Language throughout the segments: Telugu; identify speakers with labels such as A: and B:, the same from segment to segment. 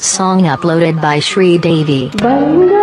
A: Song uploaded by Sri Devi.
B: Banga.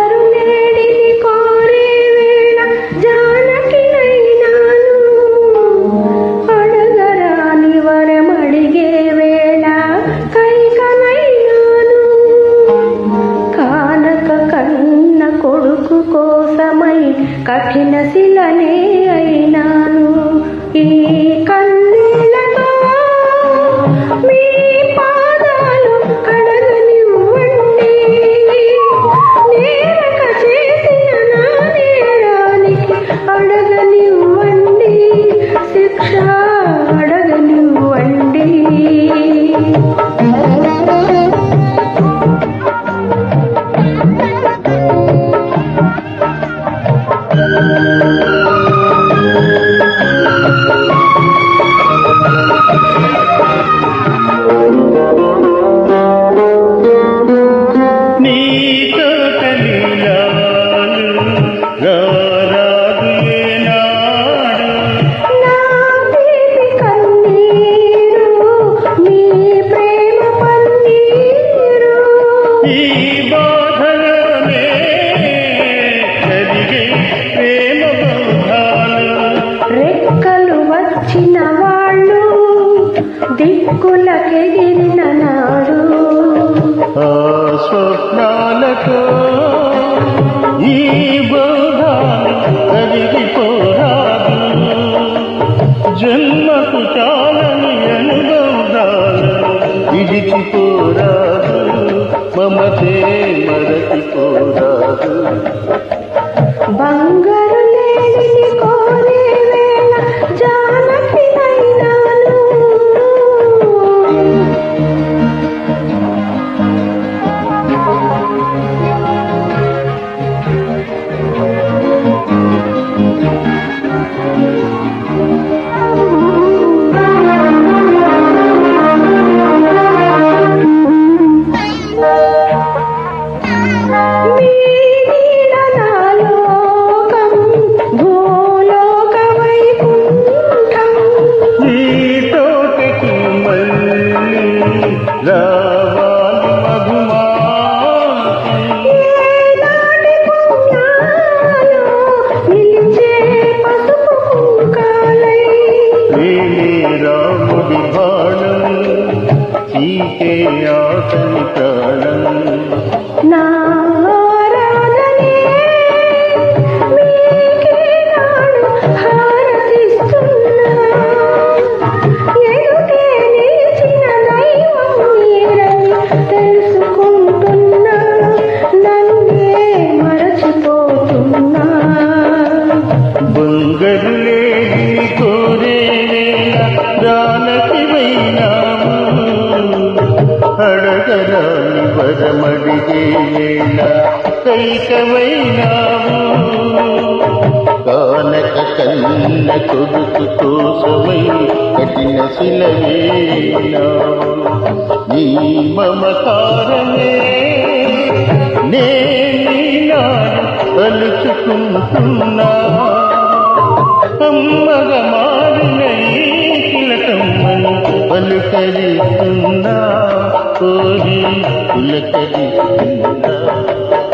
B: మెలకెగిరిన నాడు.
C: స్వప్నాలతో ఈ బోధాలు కరిగిపోరాదు జన్మకు చాలని అనుబంధాలను విడిచిపోరాదు మమతే మరచిపోరాదు. love. అడగరాని వరమడిగేళ్ళ కానక కన్న కొడుకు కోసమై కఠిన శిలవేనా నీ మమకారమే నేనా అలుచుకుంటున్నా అమ్మగ మారిన ఈ పలుకరిస్తున్నా को ही पुलक दिखता